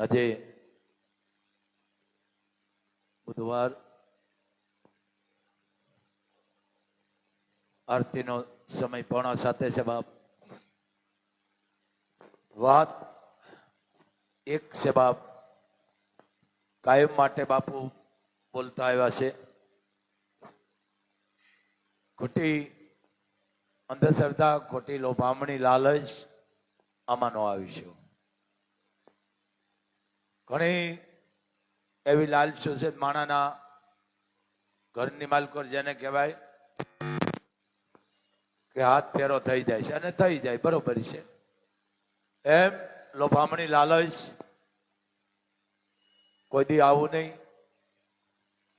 આજે બુધવાર આરતીનો સમય પોણા સાથે છે બાપ. વાત એક છે બાપ. કાયમ માટે બાપુ બોલતા આવ્યા છે. ખોટી અંધશ્રદ્ધા, ખોટી લોભામણી, લાલચ આમાંનો આવીશું ઘણી એવી લાલચો છે માણાના ઘરની માલકોર જેને કહેવાય કે હાથ ફેરો થઈ જાય છે અને થઈ જાય, બરોબર છે. એમ લોભામણી લાલચ કોઈ દી આવું નહીં.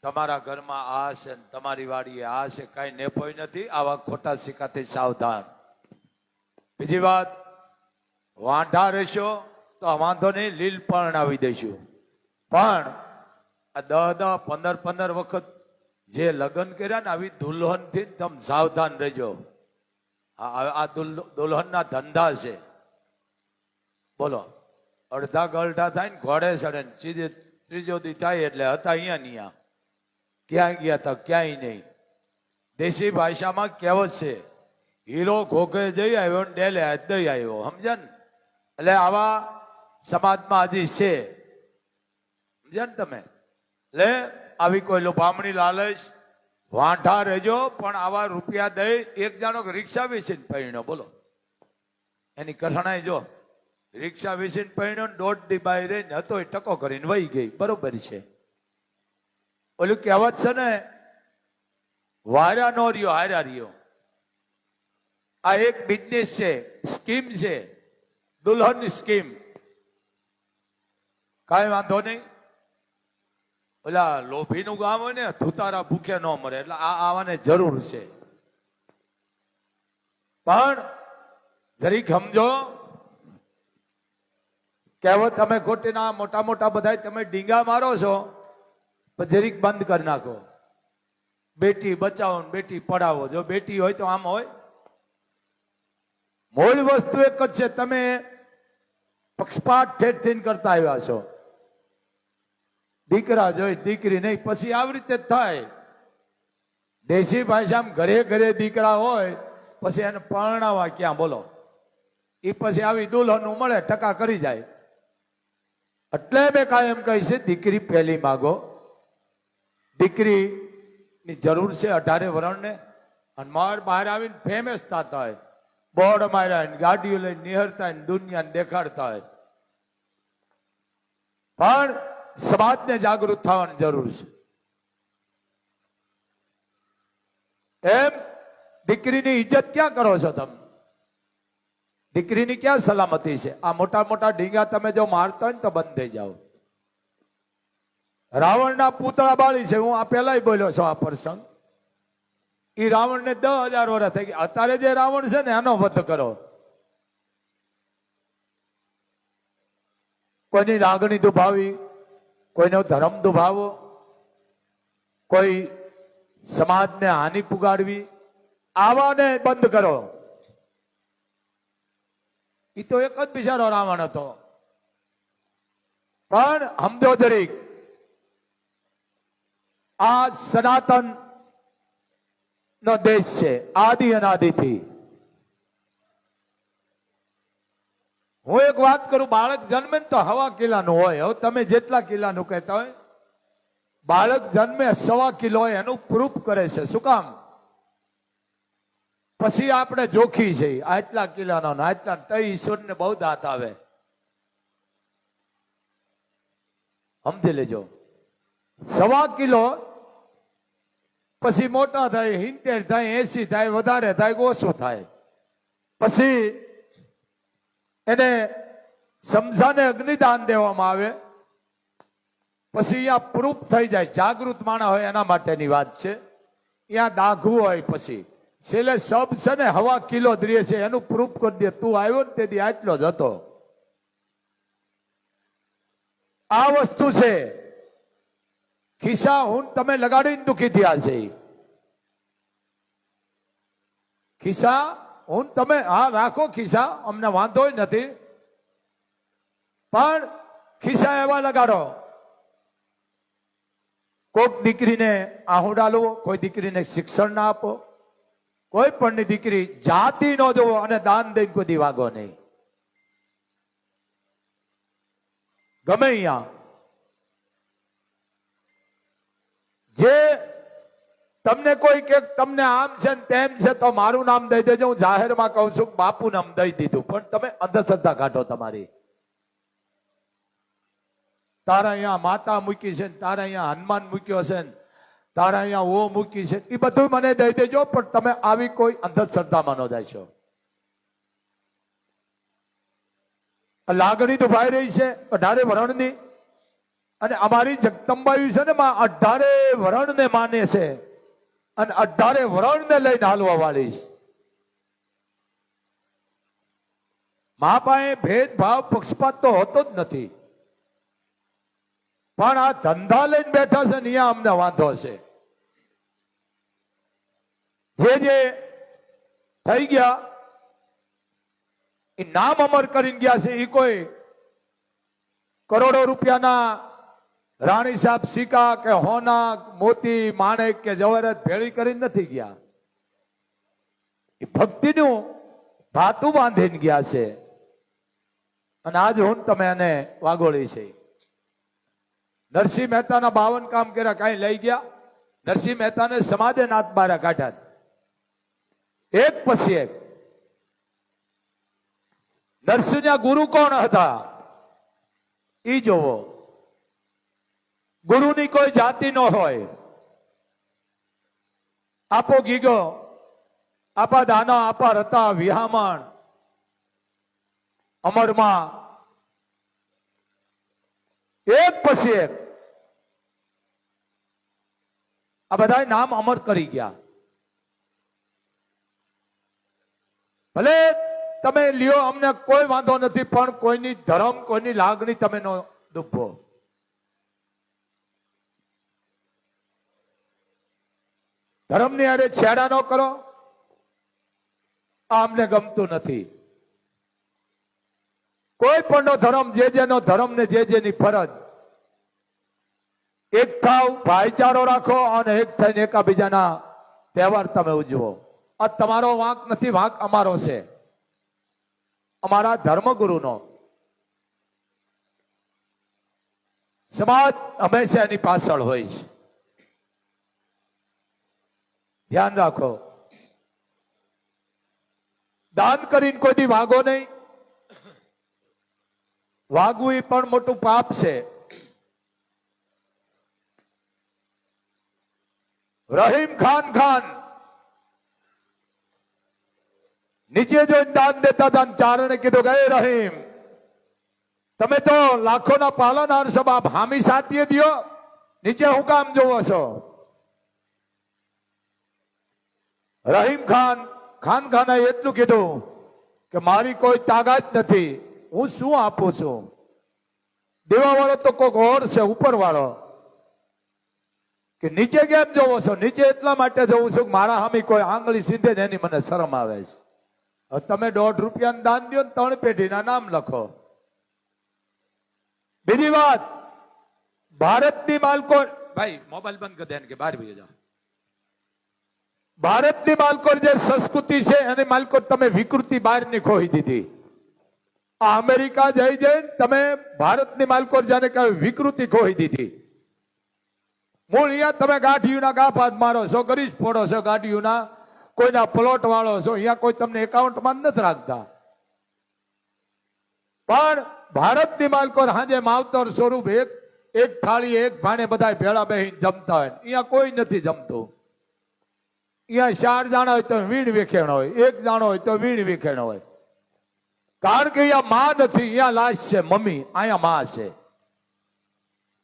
તમારા ઘરમાં આ છે તમારી વાડીએ આ છે કઈ નેપોય નથી, આવા ખોટા સિક્કાથી સાવધાન. બીજી વાત, વાંઢા રહેશો તો વાંધો નહીં, લીલ પણ આવી દઈશું પણ આ દહ દહ પંદર પંદર વખત જે લગ્ન કર્યા ને આવી દુલ્હનથી તમે સાવધાન રહેજો. આ આ દુલ્હ- દુલ્હનના ધંધા છે. બોલો, અડધા ગલઢા થાય ને ઘોડે ચડે ને સીધે ત્રીજો દી થાય એટલે હતા અહીંયા અહીંયા. ક્યાં ગયા હતા ક્યાંય નહીં. દેશી ભાષામાં કહેવત છે, હીરો ઘોઘે જઈ આવ્યો ડેલે દઈ આવ્યો. સમજે ને? એટલે આવા સમાજમાં હજી છે સમજ્યા ને તમે. લે, આવી કોઈ લોભામણી લાલચ, વાંઢા રહેજો, પણ આવા રૂપિયા દઈ એક જાણો રિક્ષા વેચીને પહેણ્યો બોલો. એની કઠણાઈ જો. રિક્ષા વેચીને પહેણ્યો દોઢ દી બાઈ રહીને હતો એ ટકો કરીને વહી ગઈ. બરોબર છે. ઓલું કહેવત છે ને વાર્યા નો રહ્યો હાર્યા રહ્યો. આ એક બિઝનેસ છે સ્કીમ છે. દુલ્હન સ્કીમ કાંઈ વાંધો નહીં. ઓલા લોભીનું ગામ હોય ને, ધુતારા ભૂખે ન મરે. એટલે આ આવાને જરૂર છે. પણ જરીક સમજો, કહેવત તમે ખોટી ના, મોટા મોટા બધા તમે ડીંગા મારો છો, પણ જરીક બંધ કરી નાખો. બેટી બચાવો બેટી પડાવો જો બેટી હોય તો આમ હોય. મૂળ વસ્તુ એક જ છે, તમે પક્ષપાત ઠેઠ થઈને કરતા આવ્યા છો. દીકરા જોઈ દીકરી નહીં, પછી આવી રીતે થાય. દેશી ભાષામાં ઘરે ઘરે દીકરા હોય, પછી એને પરણાવા ક્યાં બોલો? એ પછી આવી દુલ્હનું મળે, ટકા કરી જાય. એટલે મેં કાયમ કહી છે, દીકરી પહેલી માગો. દીકરીની જરૂર છે અઢારે વરણને, અને માર બહાર આવીને ફેમસ થતા હોય. બોર્ડ માર્યા ગાડીઓ લઈને નિહરતા દુનિયાને દેખાડતા હોય. પણ સમાજને જાગૃત થવાની જરૂર છે. એમ દીકરીની ઇજ્જત ક્યાં કરો છો તમે? દીકરીની ક્યાં સલામતી છે? આ મોટા મોટા ઢીંગા તમે જો મારતા હોય ને તો બંધ થઈ જાઓ. રાવણના પૂતળા બાળી છે. હું આ પહેલા બોલ્યો છું આ પ્રસંગ. એ રાવણને દસ હજાર વર્ષ થઈ ગયા. અત્યારે જે રાવણ છે ને, એનો વધ કરો. કોઈની લાગણી દુભાવી કોઈનો ધર્મ દુભાવો કોઈ સમાજને હાનિ પુગાડવી, આવાને બંધ કરો. એ તો એક જ બિચારો રાવણ હતો. પણ હમદો દરેક આ સનાતન નો દેશ છે, આદિ અનાદિથી. હું એક વાત કરું, બાળક જન્મે તો હવા કિલ્લાનું હોય. હવે તમે જેટલા કિલ્લાનું કહેતા હોય, બાળક જન્મે સવા કિલો હોય એનું પ્રૂફ કરે છે. શું કામ? પછી આપણે જોખી છે આટલા કિલ્લાનો આટલા તય ઈશ્વરને બહુ દાંત આવે. સમજી લેજો. સવા કિલો, પછી મોટા થાય હિંતેર થાય, એસી થાય, વધારે થાય, ઓછું થાય. પછી એને સમજાને અગ્નિદાન દેવામાં આવે. પછી અહીંયા પ્રૂફ થઈ જાય. જાગૃત માણા હોય એના માટેની વાત છે. અહીંયા દાઘવું હોય પછી. છેલ્લે સબ છે ને હવા કિલો દ્રિય છે. એનું પ્રૂફ કરી દે. તું આવ્યો ને તેથી આટલો જ હતો. આ વસ્તુ છે. ખિસ્સા હું તમે લગાડીને દુખી થયા છે. ખિસ્સા હું તમે હા રાખો, ખિસ્સા, અમને વાંધો નથી. પણ ખિસ્સા એવા લગાડો. કોઈક દીકરીને આહુડાલો કોઈ દીકરીને શિક્ષણ ના આપો, કોઈ પણની દીકરી જાતિ ન જોવો અને દાન દઈને કોઈ દિવાગો નહીં. ગમે અહીંયા. જે તમને કોઈ કે તમને આમ છે ને તેમ છે, તો મારું નામ દઈ દેજો. હું જાહેરમાં કહું છું બાપુ નામ દઈ દીધું. પણ તમે અંધશ્રદ્ધા કાઢો તમારી. તારા અહીંયા માતા મૂકી છે તારા અહીંયા હનુમાન મૂક્યો છે તારા અહીંયા ઓ મૂકી છે એ બધું મને દઈ દેજો, પણ તમે આવી કોઈ અંધશ્રદ્ધામાં ન જાય છો. લાગણી તો ભાઈ રહી છે, અઢારે વરણની. અને અમારી જગદંબાઈ છે ને અઢારે વરણને માને છે. અને અઢારે વરણને લઈને હાલવા વાળી મા પાસે ભેદભાવ પક્ષપાત તો હોતો જ નથી. પણ આ ધંધા લઈને બેઠા છે ને અહીંયા અમને વાંધો છે. જે જે થઈ ગયા, એ નામ અમર કરીને ગયા છે એ કોઈ કરોડો રૂપિયાના રાણી સાહેબ સિક્કા કે હોના મોતી, માણેક કે જવરત ભેળી કરીને નથી ગયા. એ ભક્તિનું ભાતું બાંધીને ગયા છે. અને આજ હું તમે એને વાગોળી છે. નરસિંહ મહેતાના બાવન કામ કર્યા, કાંઈ લઈ ગયા. નરસિંહ મહેતાને સમાજે નાથ બારા કાઢ્યા. એક પછી એક. નરસિંહના ગુરુ કોણ હતા? ઈ જોવો. ગુરુની કોઈ જાતિ ન હોય. આપો ગીગો, આપા દાના, આપા રતા, વિહામણ, અમરમાં. એક પછી એક. આ બધા નામ અમર કરી ગયા. ભલે તમે લ્યો અમને કોઈ વાંધો નથી, પણ કોઈની ધર્મ, કોઈની લાગણી તમે નો દુભો. ધર્મની અરે છેડા ન કરો. આ અમને ગમતું નથી. કોઈ પણ નો ધર્મ જે જેનો ધર્મ ને જે જેની ફરજ. એક થાવ ભાઈચારો રાખો અને એક થઈને એકાબીજાના તહેવાર તમે ઉજવો. આ તમારો વાંક નથી, વાંક અમારો છે. અમારા ધર્મગુરુનો. સમાજ હંમેશા એની પાછળ હોય છે. ધ્યાન રાખો. દાન કરીને કોઈથી વાગો નહીં. વાગવું એ પણ મોટું પાપ છે. રહીમ ખાન ખાન. નીચે જો દાન દેતા હતા ચારણે કીધું કે રહીમ, તમે તો લાખોના પાલનહાર છો, બાપ, હામી સાથીએ દ્યો. નીચે હું કામ જોવો છો? રહીમ ખાન ખાન ખાને એટલું કીધું કે મારી કોઈ તાકાત નથી. હું શું આપું છું? દેવા વાળો તો કોઈક ઓર છે ઉપર વાળો કે નીચે કેમ જોવો છો? નીચે એટલા માટે જોઉં છું કે મારા હામી કોઈ આંગળી સીધે જ એની મને શરમ આવે છે. તમે દોઢ રૂપિયાનું દાન દો ને ત્રણ પેઢીના નામ લખો. બીજી વાત, ભારતની માલકો ભાઈ, મોબાઈલ બંધ કરી દે કે બહાર ભી જાઓ. ભારતની માલકોર જે સંસ્કૃતિ છે, એની માલકોર તમે વિકૃતિ બહારની ખોઈ દીધી. આ અમેરિકા જઈ જઈને તમે ભારતની માલકોર જાને કહે વિકૃતિ ખોઈ દીધી. મૂળ અહીંયા તમે ગાંઠિયુના ગાફાત મારો છો, ગરીજ ફોડો છો ગાંઠિયુના, કોઈના પ્લોટ વાળો છો, અહીંયા કોઈ તમને એકાઉન્ટમાં નથી રાખતા. પણ ભારતની માલકોર હાજે માવતર સ્વરૂપ એક એક થાળી, એક ભાણે બધા ભેળા બેહીને જમતા હોય. અહીંયા કોઈ નથી જમતું. અહીંયા ચાર જાણા હોય તો વીણ વિખેણ હોય, એક જાણો હોય તો વીણ વિખેણ હોય. કારણ કે અહીંયા માં નથી અહીંયા લાશ છે, મમ્મી, અહીંયા માં છે.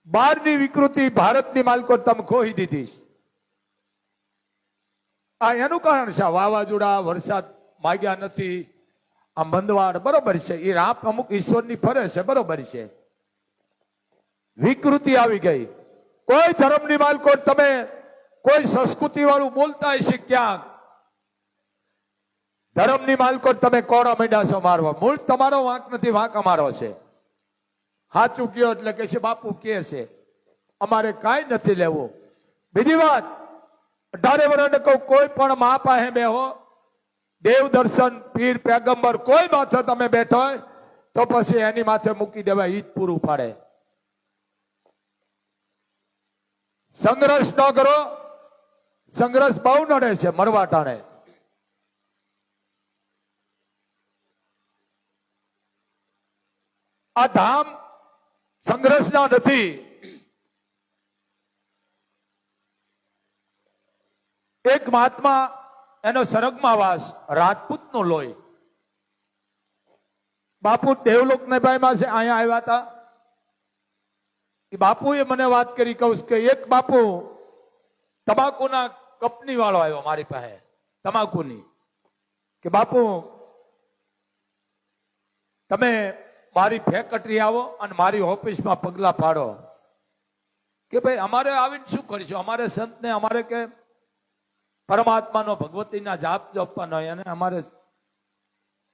બહારની વિકૃતિ ભારતની માલકો તમે ખોઈ દીધી આ એનું કારણ છે વાવાઝોડા, વરસાદ માગ્યા નથી. આ મંદવાડ બરોબર છે એ રાપ અમુક ઈશ્વરની ફરે છે, બરોબર છે. વિકૃતિ આવી ગઈ. કોઈ ધર્મની માલકો તમે કોઈ સંસ્કૃતિ વાળું બોલતા હશે ક્યાંક? ધર્મની માલકો તમે કોણ માંડ્યા છો મારવા. મૂળ તમારો વાંક નથી, વાંક અમારો છે. સાચું કયો એટલે કે છે, બાપુ કે છે, અમારે કાંઈ નથી લેવું. બીજી વાત, અઢારે વર્ષને કહું, કોઈ પણ મા પાસે બેહો, દેવ દર્શન, પીર પેગમ્બર કોઈ માથે તમે બેઠો હોય, તો પછી એની માથે મૂકી દેવાય ઈદ પૂરું પાડે. સંઘર્ષ ન કરો. સંઘર્ષ બહુ નડે છે મરવા ટાણે. આ ધામ સંઘર્ષના નથી. એક મહાત્મા એનો સરગમાં વાસ રાજપૂત નો લોહી. બાપુ દેવલોક ને ભાઈ માં છે અહીંયા આવ્યા હતા. બાપુએ મને વાત કરી, કહું કે એક બાપુ તમાકુના કંપની વાળો આવ્યો મારી પાસે તમાકુની કે બાપુ, તમે મારી ફેક્ટરી આવો અને મારી ઓફિસમાં પગલા પાડો. કે ભાઈ, અમારે આવીને શું કરીશું? અમારે સંતને અમારે કે પરમાત્માનો ભગવતીના જાપ જપવાનો હોય અને અમારે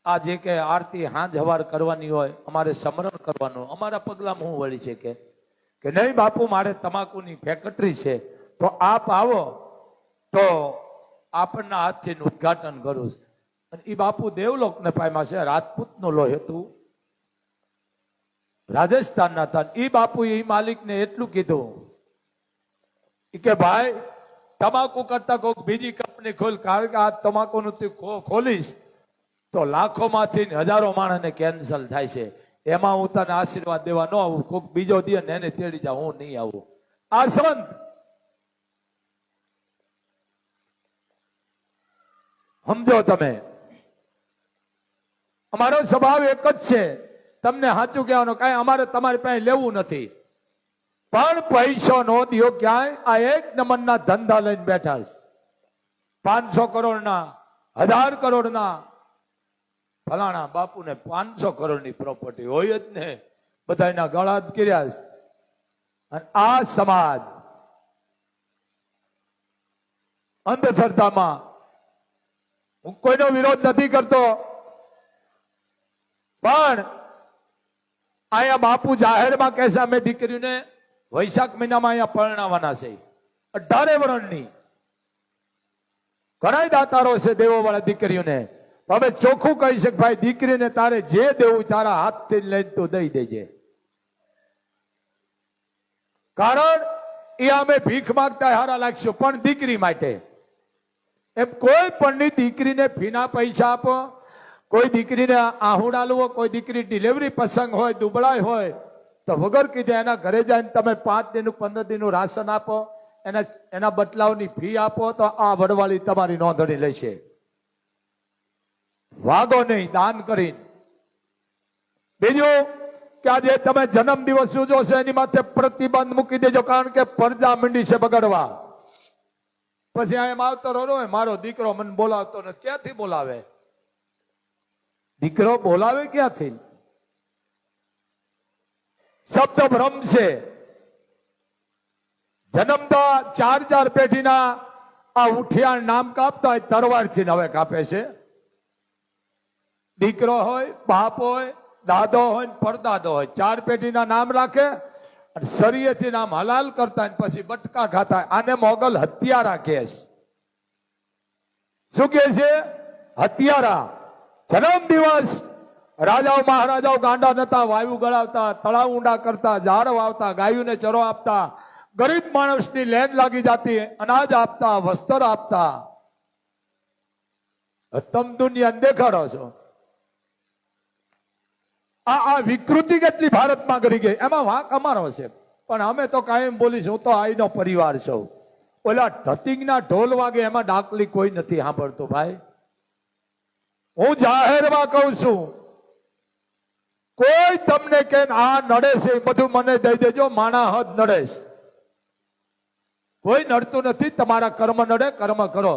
આ જે કે આરતી હાંજ હવાર કરવાની હોય, અમારે સમરણ કરવાનું. અમારા પગલામાં હું વળી છે કે નહીં બાપુ, મારે તમાકુની ફેક્ટરી છે. તો આપ આવો તો આપણના હાથથી ઉદઘાટન કરું છું. એ બાપુ દેવલોકને પામ્યા છે, રાજપૂતનો લોહી હતું. રાજસ્થાનના હતા. એ બાપુ એ માલિકને એટલું કીધું કે, ભાઈ, તમાકુ કરતા કોઈક બીજી કંપની ખોલ, કારણ કે આ તમાકુનું તું ખોલીશ તો લાખોમાંથી ને હજારો માણસને કેન્સલ થાય છે. એમાં હું તને આશીર્વાદ દેવા ન આવું. કોઈક બીજો દે ને એને તેડી જા હું નહીં આવું. આ સંત સમજો તમે. અમારો સ્વભાવ એક જ છે. તમને સાચું કહેવાનું કાંઈ અમારે તમારી પાસે લેવું નથી. પણ પૈસો નો દિયો ક્યાંય આ એક નંબરના ધંધા લઈને બેઠા છે. પાંચસો કરોડના, હજાર કરોડના. ફલાણા બાપુને પાંચસો કરોડની પ્રોપર્ટી હોય જ ને. બધાના ગળા જ કર્યા છે. અને આ સમાજ અંધશ્રદ્ધામાં હું કોઈનો વિરોધ નથી કરતો. પણ અહીંયા બાપુ જાહેરમાં કહેશે અમે દીકરીને વૈશાખ મહિનામાં અહીંયા પરણાવવાના છે. અઢારે વરણની ઘણા દાતારો છે દેવો વાળા દીકરીઓને હવે ચોખ્ખું કહી શકે ભાઈ, દીકરીને તારે જે દેવું તારા હાથથી લઈને તું દઈ દેજે. કારણ એ અમે ભીખ માગતા હારા લાગશું, પણ દીકરી માટે. એમ કોઈ પણની દીકરીને ફીના પૈસા આપો, કોઈ દીકરીને આહુડા લો કોઈ દીકરી ડિલિવરી પ્રસંગ હોય, દુબળાઈ હોય, તો વગર કીધે એના ઘરે જઈને તમે પાંચ દિનનું, પંદર દિનનું રાશન આપો, એના એના બદલાવની ફી આપો, તો આ વડવાળી તમારી નોંધણી લેશે. વાગો નહીં, દાન કરીને. બીજું કે આજે તમે જન્મ દિવસ ઉજો એની માથે પ્રતિબંધ મૂકી દેજો, કારણ કે પરજા મંડી છે બગડવા. પછી એમ આવતો હોય મારો દીકરો મને બોલાવતો ને ક્યાંથી બોલાવે? દીકરો બોલાવે ક્યાંથી? શબ્દ ભ્રમ છે. જન્મતા ચાર ચાર પેઢીના આ ઉઠિયાણ નામ કાપતા હોય, તરવારથી હવે કાપે છે. દીકરો હોય, બાપ હોય, દાદો હોય, પરદાદો હોય, ચાર પેઢીના નામ રાખે. અને શરીયથી નામ હલાલ કરતા પછી બટકા ખાતા. આને મોગલ હત્યારા કહે છે. શું કહે છે? હત્યારા. જન્મ દિવસ. રાજાઓ, મહારાજાઓ ગાંડા નતા, વાયુ ગળાવતા, તળાવ ઊંડા કરતા, ઝાડ વાવતા, ગાયુને ચરો આપતા. ગરીબ માણસની લેન લાગી જતી, અનાજ આપતા, વસ્ત્ર આપતા. તમ દુનિયા દેખાડો છો. આ આ વિકૃતિ કેટલી ભારતમાં કરી ગઈ. એમાં વાંક અમારો છે. પણ અમે તો કાયમ બોલીશું હું તો આઈનો પરિવાર છું. ઓલા ધતિંગના ઢોલ વાગે એમાં ડાકલી કોઈ નથી સાંભળતું, ભાઈ. હું જાહેરમાં કહું છું, કોઈ તમને કે આ નડે છે બધું મને દઈ દેજો, માણા હદ નડે કોઈ નડતું નથી, તમારા કર્મ નડે, કર્મ કરો.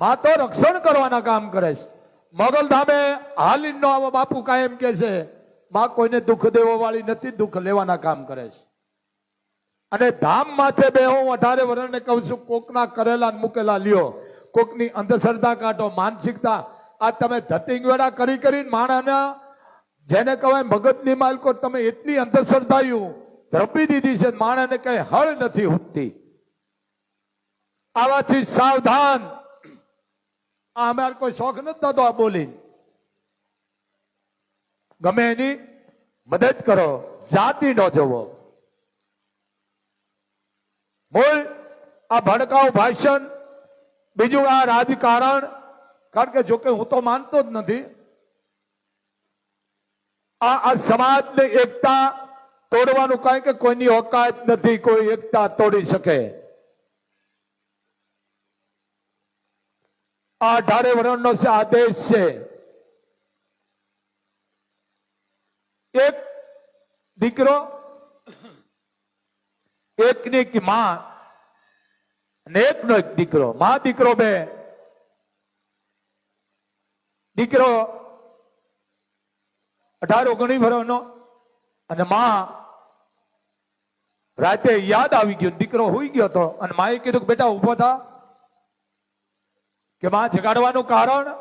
માં તો રક્ષણ કરવાના કામ કરે છે. મોગલ ધામે હાલીન આવો બાપુ કાયમ કે છે માં કોઈને દુઃખ દેવા વાળી નથી, દુઃખ લેવાના કામ કરે છે. અને ધામ માથે બે હું અઢારે વર્ણને કહું છું, કોકના કરેલા મૂકેલા લ્યો. કોકની અંધશ્રદ્ધા કાઢો, માનસિકતા. આ તમે ધતિંગ વેળા કરી કરીને માણાના, જેને કહેવાય મગજની માલકો તમે એટલી અંધશ્રદ્ધાયું. ધ્રપી દીધી છે, માણાને કઈ હળ નથી ઉઠતી આવાથી સાવધાન. આ અમારે કોઈ શોખ નથી થતો આ બોલી. ગમે એની મદદ કરો, જાતિ નો જવો. બોલ આ ભડકાઉ ભાષણ, બીજું આ રાજકારણ, કારણ કે જોકે હું તો માનતો જ નથી. આ આ સમાજની એકતા તોડવાનું કાંઈ કે કોઈની ઓકાત નથી, કોઈ એકતા તોડી શકે. આ અઢારે વર્ણનો આદેશ છે. એક દીકરો, એકની માં અને એકનો એક દીકરો. માં, દીકરો, બે. દીકરો અઢાર ઓગણી વર્ષનો અને માં રાતે યાદ આવી ગયું. દીકરો હોઈ ગયો હતો અને માએ કીધું કે બેટા ઊભો થા. કે માં, જગાડવાનું કારણ?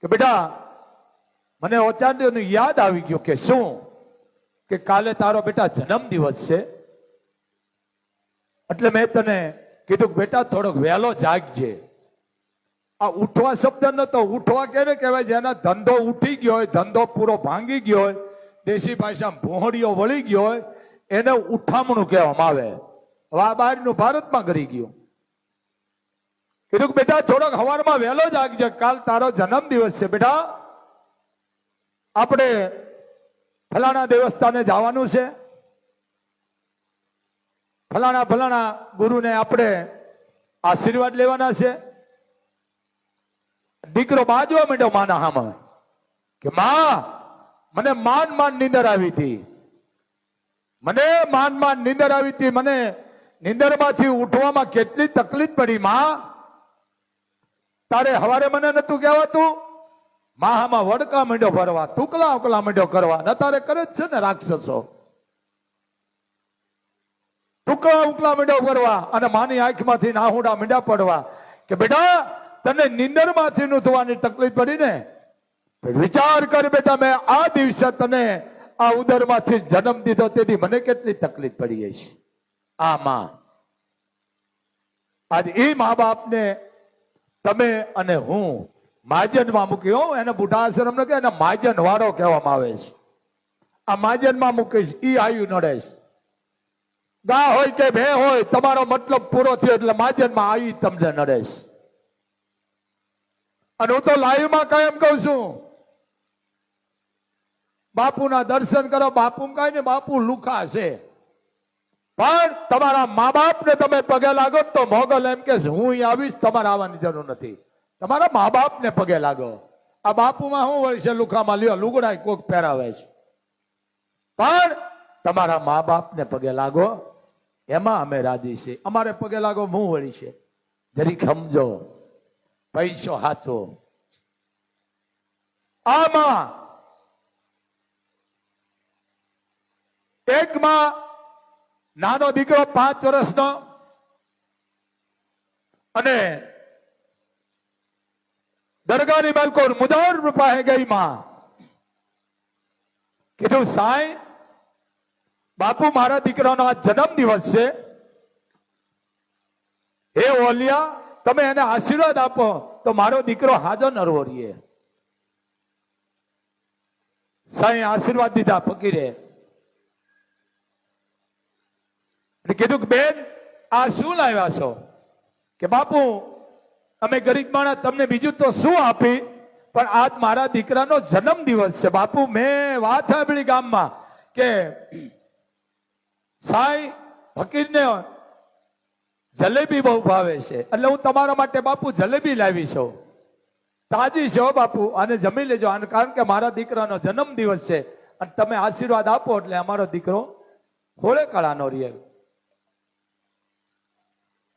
કે બેટા, મને અચાનક યાદ આવી ગયું કે શું? કે કાલે તારો બેટા જન્મ દિવસ છે. એટલે મેં તને કીધું કે બેટા, થોડોક વહેલો જાગજે. આ ઉઠવા શબ્દ નતો ઉઠવા કેને કહેવાય? જેના ધંધો ઉઠી ગયો હોય, ધંધો પૂરો ભાંગી ગયો હોય, દેશી ભાષામાં ભોહડીઓ વળી ગયો હોય, એને ઉઠામણું કહેવામાં આવે. હવે આ બહારનું ભારતમાં કરી ગયું. કીધું બેટા થોડોક હવારમાં વહેલો જાગજે કાલ તારો જન્મ છે બેટા. આપણે ફલાણા દેવસ્થાને જવાનું છે. ફલાણા ફલાણા ગુરુને આપણે આશીર્વાદ લેવાના છે. દીકરો બાજવા માંડ્યો માના હામાં કે માં, મને માન માન નીંદર આવી હતી. મને માન માન નીંદર આવી હતી. મને નીંદરમાંથી ઉઠવામાં કેટલી તકલીફ પડી, માં? તારે હવારે મને નતું કહેવાતું? માહામાં વડકા મંડ્યો ભરવા તુકલા ઉકલા મંડ્યો કરવા. ન તારે કરે જ છે ને રાક્ષસો? ટુકડા ઉકલા માંડ્યો કરવા અને માની આંખમાંથી નાહુડા મીંડા પડવા કે બેટા, તને નિંદરમાંથી નું થવાની તકલીફ પડી ને? વિચાર કર બેટા, મેં આ દિવસે તને આ ઉદરમાંથી જન્મ દીધો, તેથી મને કેટલી તકલીફ પડી છે. આ માં આજ એ મા બાપને તમે અને હું માજનમાં મૂક્યો એને બુઢા આશ્રમ કે એને માજન વાળો કહેવામાં આવે છે. આ માજનમાં મૂકીશ, ઈ આયુ નડેશ ગા હોય કે ભે હોય, તમારો મતલબ પૂરો થયો એટલે માજનમાં આવી તમને નડેશ અને હું તો લાઈવમાં કાયમ કહું છું, બાપુના દર્શન કરો બાપુ કાંઈ ને બાપુ લુખા છે. પણ તમારા મા બાપને તમે પગે લાગો તો મોગલ એમ કે હું અહીં આવીશ, તમારે આવવાની જરૂર નથી. તમારા મા બાપને પગે લાગો. આ બાપુમાં શું હોય છે, લુખામાં લ્યો લુગડા કોક પહેરાવે છે. પણ તમારા મા બાપને પગે લાગો, એમાં અમે રાજી છીએ. અમારે પગે લાગો હું વળી છે? જરીક સમજો, પૈસો હાચો આમાં એકમાં નાનો દીકરો પાંચ વર્ષનો અને દરગાહની બાળકો રૂપા પાસે ગઈ માં. કીધું, સાંઈ, બાપુ મારા દીકરાનો આ જન્મ દિવસ છે. હે ઓલિયા, તમે એને આશીર્વાદ આપો, તો મારો દીકરો હાજર નરવો રહીએ સાંઈ આશીર્વાદ દીધા, ફકીરે. એટલે કીધું કે, બેન, આ શું લાવ્યા છો? કે બાપુ, અમે ગરીબ માણસ, તમને બીજું તો શું આપી? પણ આજ મારા દીકરાનો જન્મ દિવસ છે. બાપુ, મેં વાત સાંભળી ગામમાં કે સાઈ ફકીરને જલેબી બહુ ભાવે છે. એટલે હું તમારા માટે બાપુ જલેબી લાવી છું. તાજી છો બાપુ અને જમી લેજો. અને કારણ કે મારા દીકરાનો જન્મ દિવસ છે. અને તમે આશીર્વાદ આપો એટલે અમારો દીકરો હોળે કળાનો અને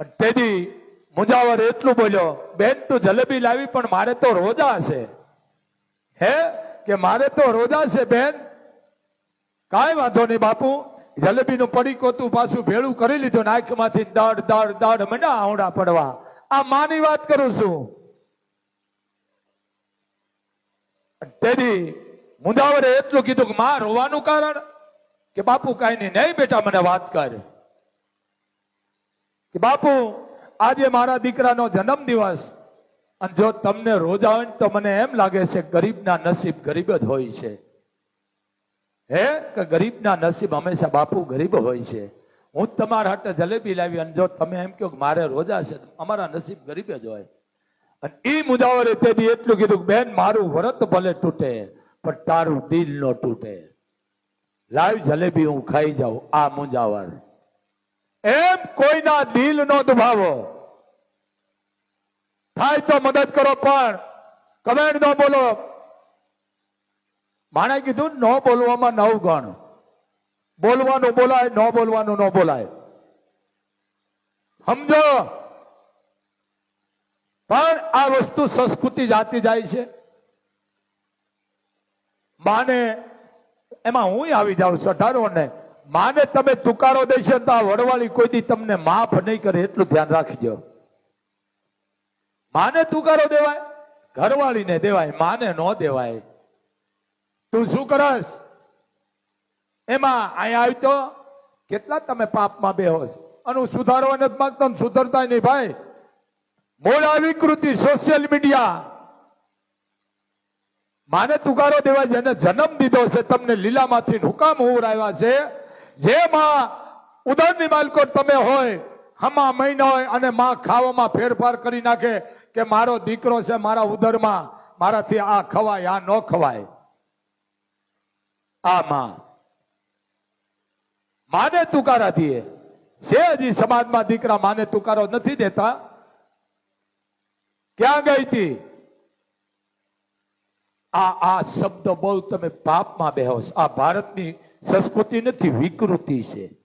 તેથી મુજાવર એટલું બોલ્યો, બેન, તું જલેબી લાવી, પણ મારે તો રોજા છે. હે? કે મારે તો રોજા છે, બેન? કાંઈ વાંધો નહીં, બાપુ. જલેબીનું પડીકોતું પાછું ભેળું કરી લીધું, નાખમાંથી દાઢ દડ દડ મંડા આવડા પડવા. આ માની વાત કરું છું. તેથી મુંદાવરે એટલું કીધું કે, માં, રોવાનું કારણ? કે બાપુ કાંઈ નહીં. નહીં બેટા, મને વાત કર. કે બાપુ, આજે મારા દીકરાનો જન્મ દિવસ અને જો તમને રોજા હોય તો મને એમ લાગે છે ગરીબના નસીબ ગરીબ જ હોય છે. હે? કે ગરીબના નસીબ હંમેશા બાપુ ગરીબ હોય છે. હું તમારા હાટે જલેબી લાવી અને જો તમે એમ કહો મારે રોજા છે, તો અમારા નસીબ ગરીબ જ હોય. અને એ મુદાવરે બી એટલું કીધું બેન, મારું વ્રત ભલે તૂટે, પણ તારું દિલ નો તૂટે. લાઈવ જલેબી, હું ખાઈ જાઉં. આ મુંજાવર. એમ કોઈના દિલ નો દુભાવો થાય તો મદદ કરો, પણ કમેન્ટ ન બોલો. માણે કીધું, ન બોલવામાં નવ ગણ. બોલવાનું બોલાય, ન બોલવાનું ન બોલાય. સમજો? પણ આ વસ્તુ સંસ્કૃતિ જાતી જાય છે. માને, એમાં હું આવી જાઉં સઠારો ને માને તમે તુકારો દેશો તો આ વડવાળી કોઈ દી તમને માફ નહીં કરે એટલું ધ્યાન રાખજો. માને તુકારો દેવાય? ઘરવાળીને દેવાય, માને ન દેવાય. તું શું કરસ? એમાં અહીંયા આવી તો, કેટલા તમે પાપમાં બેહો? અને હું સુધારવા નથી માંગતો સુધરતા નહીં ભાઈ. મોડા વિકૃતિ સોશિયલ મીડિયા માને તુકારો દેવા જેને જન્મ દીધો છે, તમને લીલામાંથી હુકામ ઉવરાવ્યા છે. જેમાં ઉદરની માલકો તમે હોય, હમા મહિના હોય અને માં ખાવામાં ફેરફાર કરી નાખે કે મારો દીકરો છે મારા ઉદરમાં, મારાથી આ ખવાય, આ ન ખવાય. આ માં. માને તુકારા દીએ છે હજી સમાજમાં દીકરા માને તુકારો નથી દેતા. ક્યાં ગઈ હતી? આ આ શબ્દ બહુ તમે પાપમાં બેહો આ ભારતની સંસ્કૃતિ નથી, વિકૃતિ છે.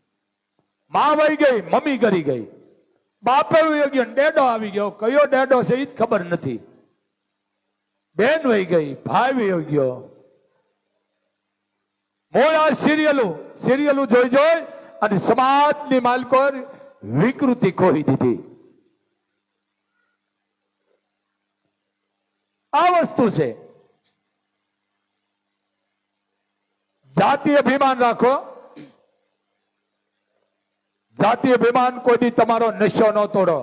માં વહી ગઈ, મમ્મી કરી ગઈ. બાપે ડેડો આવી ગયો. કયો ડેડો છે એ જ ખબર નથી. બેન વહી ગઈ, ભાઈ વહી ગયો. મોડા સિરિયલો સિરિયલો જોઈ જોઈ અને સમાજની માલકો વિકૃતિ ખોઈ દીધી. આ વસ્તુ છે. જાતીય અભિમાન રાખો. જાતીય અભિમાન કોઈ તમારો નશો ન તોડો.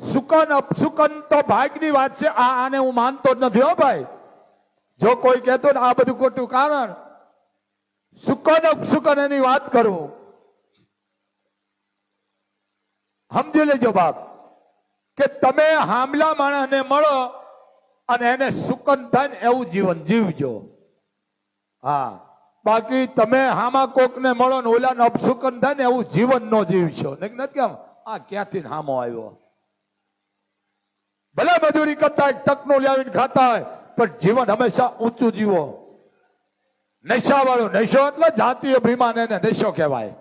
સુકન અપસુકન તો ભાગની વાત છે, આ આને હું માનતો જ નથી હો ભાઈ. જો કોઈ કહેતો ને આ બધું ખોટું કારણ, સુકન અપસુકન એની વાત કરું. સમજી લેજો બાપ, કે તમે હામલા માણસને મળો અને એને સુકન થાય એવું જીવન જીવજો. હા. બાકી તમે હામા કોકને મળો ને ઓલાને અપસુકન થાય ને એવું જીવન નો જીવશો. નથી કેમ આ ક્યાંથી હામો આવ્યો? ભલે મજૂરી કરતા હોય ટકનું લાવીને ખાતા હોય, પણ જીવન હંમેશા ઊંચું જીવો. નશા વાળો નશો એટલે જાતીય અભિમાન એને નશો કહેવાય.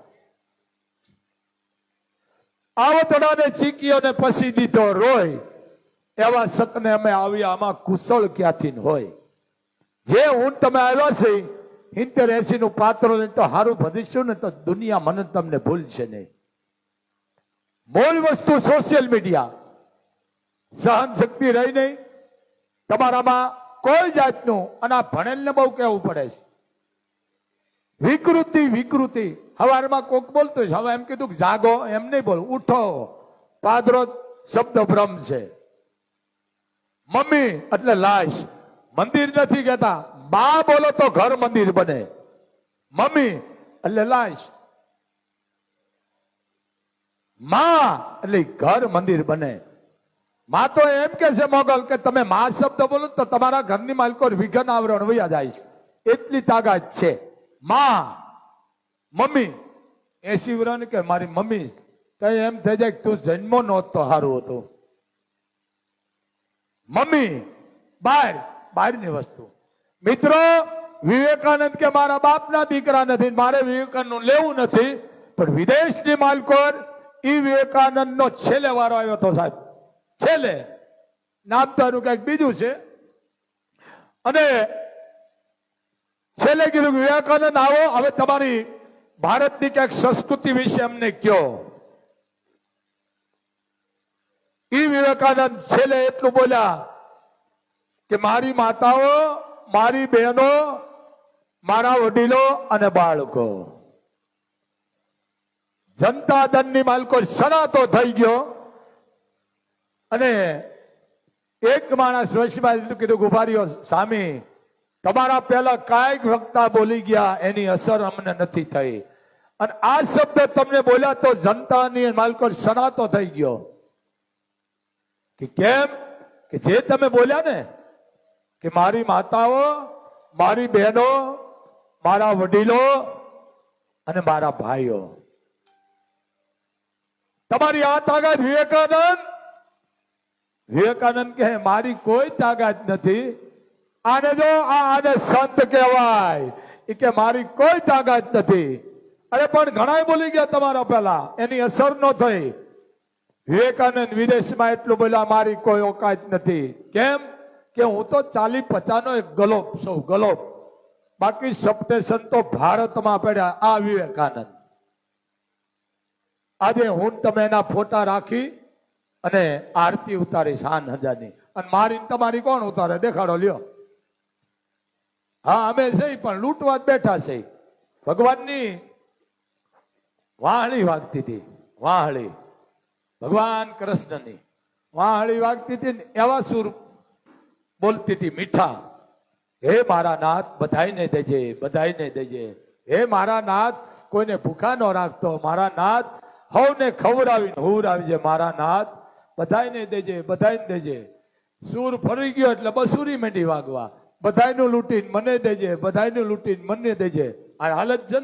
આવતડાને ચીકીઓને પસી દીધો રોય. એવા સતને અમે આવ્યા આમાં કુશળ ક્યાંથી હોય. જે હું તમે આવ્યા છે ઇન્ટર એસી નું પાત્ર લઈને તો સારું ભજીશું ને તો દુનિયા મને તમને ભૂલશે નહીં. મૂળ વસ્તુ સોશિયલ મીડિયા સહન શક્તિ રહી નહીં. તમારામાં કોઈ જાતનું, અને આ ભણેલને બહુ કહેવું પડે છે. વિકૃતિ વિકૃતિ. હવારમાં કોક બોલતું છે, હવે એમ કીધું કે જાગો, એમ નહીં બોલ, ઉઠો. પાદરો શબ્દ ભ્રમ છે. મમ્મી, એટલે લાશ. મંદિર નથી કહેતા બા બોલો તો ઘર મંદિર બને. મમ્મી, એટલે લાશ. માં, એટલે ઘર મંદિર બને. માં તો એમ કે છે મોગલ કે તમે માં શબ્દ બોલો તો તમારા ઘરની માલકો વિઘન આવરણ વૈયા જાય છે. એટલી તાકાત છે. માં, મમ્મી, એસી વરણ કે મારી મમ્મી તો એમ થઈ જાય તું જન્મો નહોતો સારું હતું. મમ્મી બાર બહારની વસ્તુ. મિત્રો, વિવેકાનંદ કે મારા બાપના દીકરા નથી, મારે વિવેકાનંદ લેવું નથી, પણ વિદેશની માલકોર ઈ વિવેકાનંદ નો છેલ્લે વારો આવ્યો હતો સાહેબ. છેલ્લે. નામ તારું કંઈક બીજું છે. અને છેલ્લે કીધું વિવેકાનંદ આવો, હવે તમારી ભારતની ક્યાંક સંસ્કૃતિ વિશે અમને કયો ઈ વિવેકાનંદ છેલ્લે એટલું બોલ્યા કે મારી માતાઓ, મારી બહેનો, મારા વડીલો અને બાળકો. જનતા દળની માલકો સનાતો થઈ ગયો. અને એક માણસ એટલું કીધું ગુભારીઓ સામી તમારા પહેલા કાંઈક વક્તા બોલી ગયા, એની અસર અમને નથી થઈ. અને આ શબ્દ તમને બોલ્યા તો જનતાની માલકો સનાતો થઈ ગયો. કે કેમ? કે જે તમે બોલ્યા ને, કે મારી માતાઓ, મારી બહેનો, મારા વડીલો અને મારા ભાઈઓ. તમારી આ તાકાત વિવેકાનંદ વિવેકાનંદ કહે, મારી કોઈ તાકાત નથી. આને જો આને સંત કહેવાય, એ કે મારી કોઈ તાકાત નથી. અરે પણ ઘણા બોલી ગયા તમારા પહેલા, એની અસર ન થઈ. વિવેકાનંદ વિદેશમાં એટલું બોલ્યા, મારી કોઈ ઓકાત નથી. કેમ? કે હું તો ચાલી પચાનો એક ગલોપ છું, ગલોપ. બાકી સપ્ટેશન તો ભારતમાં પડ્યા, આ વિવેકાનંદ. આજે હું તમે એના ફોટા રાખી અને આરતી ઉતારી સાન હજારની. અને મારી તમારી કોણ ઉતારે? દેખાડો, લ્યો. હા, અમે છે પણ લૂંટવા જ બેઠા છે ભગવાનની વાહળી વાગતી હતી, વાહળી. ભગવાન કૃષ્ણની વાળી વાગતી હતી એવા સુર બોલતી હતી મીઠા. હે મારા નાથ બધાઈને દેજે બધાઈને દેજે. હે મારા નાથ, કોઈને ભૂખા ન રાખતો. મારા નાથ, હવને ખવડાવીને હુવડાવીજે મારા નાથ બધાઈને દેજે બધાઈને દેજે. સૂર ફરી ગયો એટલે બસુરી મેંડી વાગવા. બધાયનું લૂંટીને મને દેજે, બધાયનું લૂંટીને મને દેજે. આ હાલત છે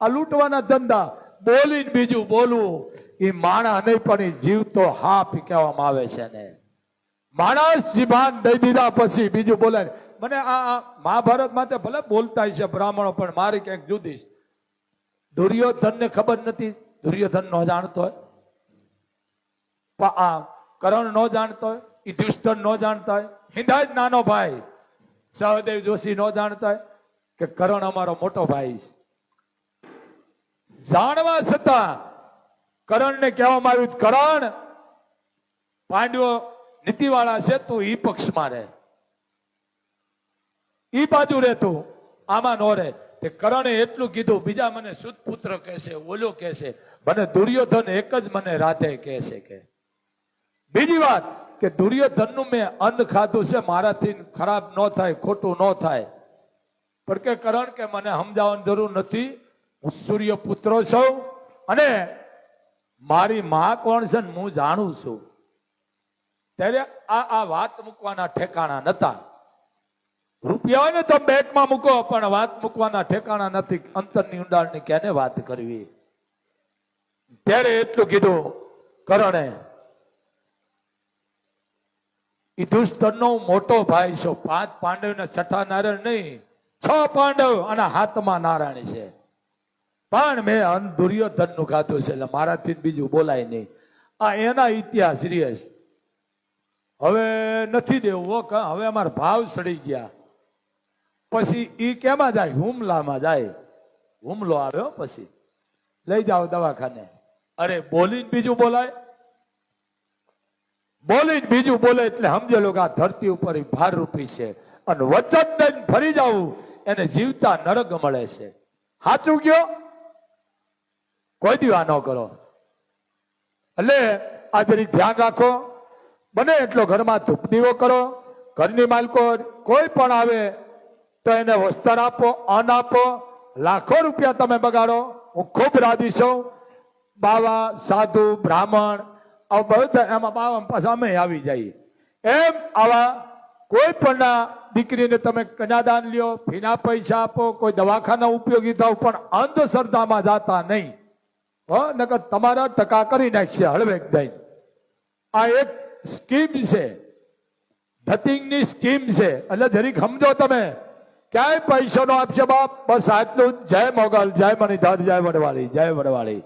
આ લૂંટવાના ધંધા. બોલીને બીજું બોલવું. એ માણા નહીં, પણ એ જીવ તો હાફ કહેવામાં આવે છે ને માણસ જીભાન દઈ દીધા પછી બીજું બોલે મને આ મહાભારત માટે ભલે બોલતા છે બ્રાહ્મણો, પણ મારી ક્યાંક જુદી. દુર્યોધન ને ખબર નથી, દુર્યોધન નો જાણતો હોય. આ કરણ નો જાણતો હોય યુધિષ્ઠર નો જાણતા હોય. હિંદા જ નાનો ભાઈ, સહદેવ જોશી નો જાણતા હોય કે કરણ અમારો મોટો ભાઈ છે. જાણવા છતાં કરણને કહેવામાં આવ્યું કરણ પાંડવો નીતિવાળા છે, તું ઈ પક્ષમાં રહે. ઈ બાજુ રહે તું, આમાં નો રહે. તે કરણે એટલું કીધું, બીજા મને સુત પુત્ર કહેશે ઓલો કહેશે મને દુર્યોધન એક જ મને રાતે કહેશે કે. બીજી વાત કે દુર્યોધનનું મેં અન્ન ખાધું છે, મારાથી ખરાબ ન થાય, ખોટું ન થાય. પણ કે કરણ કે મને સમજાવવાની જરૂર નથી, હું સૂર્ય પુત્ર છું અને મારી માં કોણ છે હું જાણું છું. ત્યારે આ આ વાત મૂકવાના ઠેકાણા નતા. રૂપિયા ને તો બેટમાં મૂકો, પણ વાત મૂકવાના ઠેકાણા નથી. અંતરની ઊંડાણની કેને વાત કરવી? ત્યારે એટલું કીધું, કરણે દુષ્ટનો મોટો ભાઈ છો. પાંચ પાંડવ ને છઠ્ઠા નારાયણ નહીં, છ પાંડવ અને હાથમાં નારાયણ છે. પણ મેં અન દુર્યોધનનું ખાધું છે, એટલે મારાથી બીજું બોલાય નહીં. આ એના ઇતિહાસ સિરિયસ હવે નથી દેવું હવે અમારા ભાવ સડી ગયા. પછી ઈ કેમાં જાય? હુમલામાં જાય. હુમલો આવ્યો પછી. લઈ જાઓ દવાખાને. અરે, બોલીને બીજું બોલાય. બોલીને બીજું બોલે એટલે સમજેલો કે આ ધરતી ઉપર ભાર રૂપી છે. અને વચન ફરી જવું એને જીવતા નરક મળે છે. સાચું ગયો કોઈ દીવા ન કરો. એટલે આ જરી ધ્યાન રાખો. બને એટલો ઘરમાં ધૂપ કરો, ઘરની માલકો કોઈ પણ આવે, તો એને વસ્ત્ર આપો, અન્ન આપો. લાખો રૂપિયા તમે બગાડો. હું ખૂબ રાજી છું. બાવા, સાધુ, બ્રાહ્મણ આ બધા એમાં બાવા પાછા અમે આવી જઈએ. એમ આવા કોઈ પણ દીકરીને તમે કન્યાદાન લ્યો ફીના પૈસા આપો, કોઈ દવાખાના ઉપયોગી થાવ, પણ અંધશ્રદ્ધામાં જાતા નહીં. નકર તમારા ટકા કરી નાખશે, હળવેક દઈ. આ એક સ્કીમ છે. ધતિંગની સ્કીમ છે. એટલે જરીક સમજો તમે, ક્યાંય પૈસાનો આપશે બાપ. બસ આટલું જય મોગલ, જય મણિધર, જય વડવાળી જય વડવાળી.